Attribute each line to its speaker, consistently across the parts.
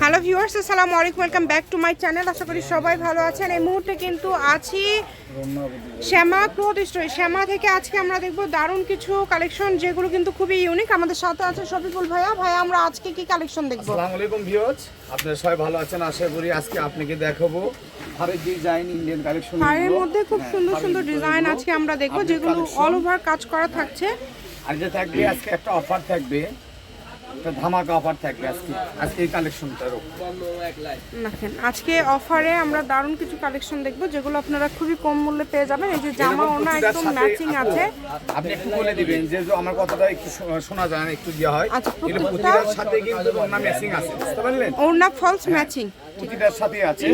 Speaker 1: Hello viewers আসসালামু আলাইকুম welcome back to my channel আশা করি সবাই ভালো আছেন। এই মুহূর্তে কিন্তু আছি শ্যামা ক্লোথ স্টোরি শ্যামা থেকে আজকে আমরা দেখব দারুণ কিছু কালেকশন যেগুলো কিন্তু খুবই ইউনিক আমাদের সাথে আছে শফিকুল ভাইয়া। ভাইয়া আমরা আজকে কি কালেকশন দেখব?
Speaker 2: আসসালামু আলাইকুম ভিউয়ার্স আপনারা সবাই ভালো আছেন আশা করি আজকে আপনাকে দেখাবো। হারের ডিজাইন ইন্ডিয়ান কালেকশন
Speaker 1: হাড়ের মধ্যে খুব সুন্দর সুন্দর ডিজাইন আজকে আমরা দেখব যেগুলো অল ওভার কাজ করা থাকছে।
Speaker 2: আর যে থাকবে আজকে একটা অফার থাকবে। ধামাকা অফার থাকবে আজকে। আজকে এই কালেকশনটার
Speaker 1: দেখেন আজকে অফারে আমরা দারুণ কিছু কালেকশন দেখব যেগুলো আপনারা খুবই কম মূল্যে পেয়ে যাবেন। এই যে জামা ওনা একদম ম্যাচিং আছে।
Speaker 2: আপনি একটু বলে দিবেন যে আমার কথাটা একটু শোনা যায় না একটু দেওয়া হয়।
Speaker 1: আচ্ছা,
Speaker 2: প্রতিটার সাথে কিন্তু ওনা ম্যাচিং আছে বুঝতে পারলেন?
Speaker 1: ওনা ফলস ম্যাচিং
Speaker 2: প্রতিটার সাথে আছে।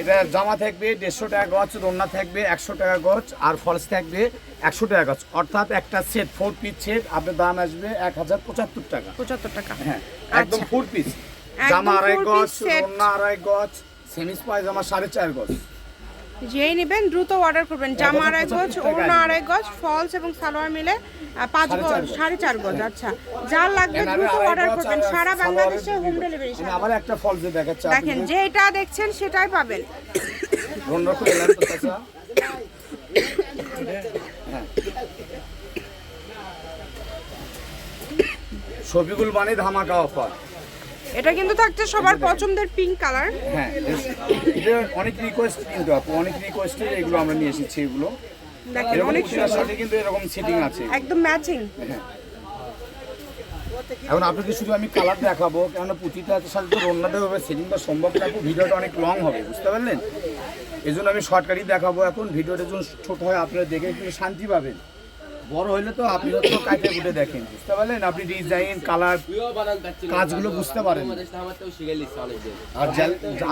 Speaker 2: এটা জামা থাকবে দেড়শো টাকা গজ রোনা থাকবে একশো টাকা গজ আর ফলস থাকবে একশো টাকা গজ। অর্থাৎ একটা সেট ফোর পিস সেট আপনার দাম আসবে এক হাজার পঁচাত্তর টাকা।
Speaker 1: পঁচাত্তর টাকা।
Speaker 2: হ্যাঁ একদম
Speaker 1: আচ্ছা।
Speaker 2: ফুল পিস জামা আড়াই গজ
Speaker 1: piece set।
Speaker 2: রোনা আড়াই গজ সেমিস পায়জামা সাড়ে চার গজ।
Speaker 1: যেই নেবেন দ্রুত অর্ডার করবেন। জামা
Speaker 2: একদম
Speaker 1: আড়াই গজ
Speaker 2: 75
Speaker 1: ওড়না আড়াই গজ ফলস এবং সালোয়ার মিলে পাঁচ গজ সাড়ে চার গজ আচ্ছা। যার লাগবে দ্রুত অর্ডার করবেন। সারা বাংলাদেশে হোম ডেলিভারি
Speaker 2: আবার একটা ফল যে দেখাচ্ছি
Speaker 1: দেখেন যেটা দেখছেন সেটাই পাবেন।
Speaker 2: চাচা। হ্যাঁ। শফিকুল মানে ধামাকা অফার
Speaker 1: এটা কিন্তু থাকছে সবার পছন্দের পিঙ্ক কালার
Speaker 2: হ্যাঁ অনেক রিকোয়েস্ট কিন্তু অনেক রিকোয়েস্টে এগুলো আমরা নিয়ে এসেছি এগুলো।
Speaker 1: দেখেন অনেক সুন্দর।
Speaker 2: কিন্তু এরকম সেটিং আছে।
Speaker 1: একদম ম্যাচিং
Speaker 2: এখন আপনাকে শুধু আমি কালার দেখাবো কেননা প্রতিটার সাথে তো রন্নাটা হবে সেটিংটা সম্ভব থাকবে ভিডিওটা অনেক লং হবে বুঝতে পারলেন? এই জন্য আমি শর্টকাটই দেখাবো। এখন ভিডিওটা যখন ছোট হয় আপনারা দেখে একটু শান্তি পাবেন। বড় হইলে তো আপনি তো কাটে কুটে দেখেন বুঝতে পারলেন? আপনি ডিজাইন কালার কাজগুলো বুঝতে পারেন। আর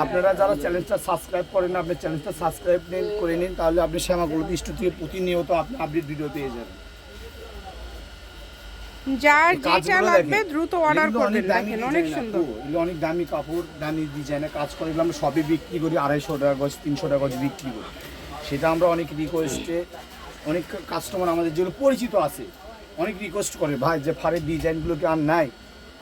Speaker 2: আপনারা যারা চ্যানেলটা সাবস্ক্রাইব করেন আপনি চ্যানেলটা সাবস্ক্রাইব নিন করে নিন তাহলে আপনি শ্যামাগুলো ইষ্ট থেকে প্রতিনিয়ত আপনি আপডেট ভিডিও পেয়ে যাবেন।
Speaker 1: যার যেটা লাগবে দ্রুত অর্ডার করবেন
Speaker 2: অনেক
Speaker 1: দেখেন অনেক সুন্দর।
Speaker 2: এগুলো অনেক দামি কাপড় দামি ডিজাইনের কাজ করে। এগুলো আমরা সবই বিক্রি করি আড়াইশো টাকা গজ তিনশো টাকা গজ বিক্রি করি। সেটা আমরা অনেক রিকোয়েস্টে অনেক কাস্টমার আমাদের যেগুলো পরিচিত আছে। অনেক রিকোয়েস্ট করে ভাই যে ফারের ডিজাইনগুলো কি আর নাই?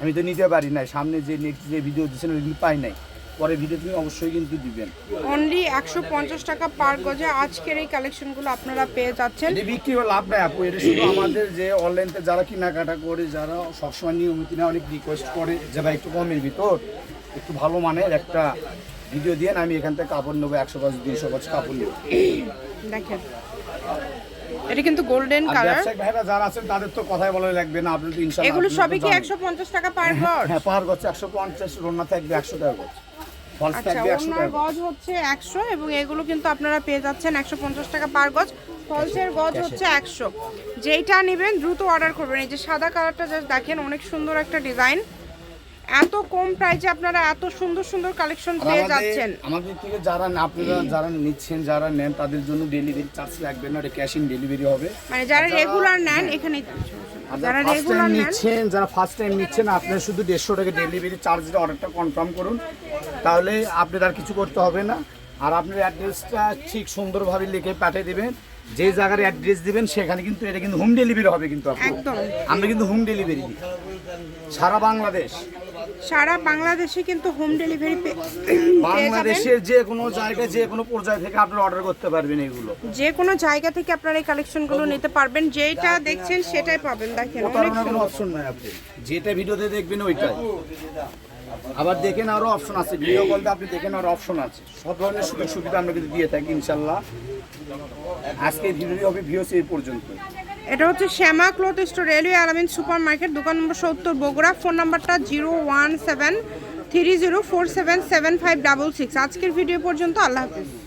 Speaker 2: আমি তো নিতে পারি নাই সামনে যে নেক্সট যে ভিডিও দিচ্ছেন ওইগুলো পাই নাই। পরে ভিডিও তুমি অবশ্যই কিন্তু দিবেন।
Speaker 1: অনলি একশো পঞ্চাশ টাকা পার গজে আজকের এই কালেকশনগুলো আপনারা পেয়ে যাচ্ছেন।
Speaker 2: এটা বিক্রি করে লাভ নাই আপু এটা শুধু আমাদের যে অনলাইনতে যারা কেনাকাটা করে যারা সবসময় নিয়মিত না অনেক রিকোয়েস্ট করে যে ভাই একটু কমের ভিতর একটু ভালো মানের একটা ভিডিও দিয়ে আমি এখান থেকে কাপড় নেব একশো গজ দুইশো গজ কাপড় নেব।
Speaker 1: দেখেন। এটা কিন্তু গোল্ডেন কালার
Speaker 2: ভাইরা যারা আছেন তাদের তো কথাই বলা লাগবে না আপনি তো
Speaker 1: এগুলো সবই কি
Speaker 2: জানেন।
Speaker 1: একশো পঞ্চাশ টাকা পার গজ?
Speaker 2: হ্যাঁ পার গজ একশো পঞ্চাশ রোনা থাকবে
Speaker 1: আচ্ছা
Speaker 2: থাকবে একশো
Speaker 1: ওনার
Speaker 2: টাকা গজ।
Speaker 1: গজ হচ্ছে একশো এবং এগুলো কিন্তু আপনারা পেয়ে যাচ্ছেন একশো পঞ্চাশ টাকা পার গজ। ফলসের গজ হচ্ছে একশো। যেইটা নেবেন দ্রুত অর্ডার করবেন। এই যে সাদা কালারটা জাস্ট দেখেন অনেক সুন্দর একটা ডিজাইন এত কম প্রাইসে আপনারা এত সুন্দর সুন্দর কালেকশন পেয়ে যাচ্ছেন।
Speaker 2: আমাদের থেকে যারা আপনারা যারা নিচ্ছেন যারা নেন তাদের জন্য ডেলিভারি চার্জ লাগবে না এটা ক্যাশ ইন ডেলিভারি হবে।
Speaker 1: মানে যারা রেগুলার নেন এখানেই
Speaker 2: আর
Speaker 1: যারা রেগুলার
Speaker 2: নিচ্ছেন যারা ফার্স্ট টাইম নিচ্ছেন আপনারা শুধু দেড়শো টাকা ডেলিভারি চার্জের অর্ডারটা কনফার্ম করুন। তাহলে আপনার আর কিছু করতে হবে না। আর আপনার অ্যাড্রেসটা ঠিক সুন্দরভাবে লিখে পাঠিয়ে দেবেন। যে জায়গার অ্যাড্রেস দিবেন সেখানে কিন্তু এটা কিন্তু হোম ডেলিভারি হবে কিন্তু। আমরা কিন্তু হোম ডেলিভারি দিই। সারা বাংলাদেশ।
Speaker 1: সারা বাংলাদেশে কিন্তু হোম ডেলিভারি
Speaker 2: বাংলাদেশের যে কোনো জায়গায় যে কোনো পর্যায় থেকে আপনারা অর্ডার করতে পারবেন এগুলো।
Speaker 1: যে কোনো জায়গা থেকে আপনারা এই কালেকশনগুলো নিতে পারবেন। যেটা দেখছেন সেটাই পাবেন। দেখেন অনেক
Speaker 2: কোনো অপশন নাই আপনি। যেটা ভিডিওতে দেখবেন ওইটাই। আবার দেখেন আরও অপশন আছে। ভিডিও বলতে আপনি দেখেন আরও অপশন আছে। সব ধরনের সুযোগ সুবিধা আমরা কিন্তু দিয়ে থাকি ইনশাল্লাহ। আজকে ভিডিও হবে ভিওসি এই পর্যন্ত।
Speaker 1: এটা হচ্ছে Shyama cloth store, railway Alamin super market দোকান নম্বর সত্তর, বগুড়া। ফোন নাম্বারটা zero one seven three zero four seven seven five double six. আজকের ভিডিও পর্যন্ত আল্লাহ হাফিজ।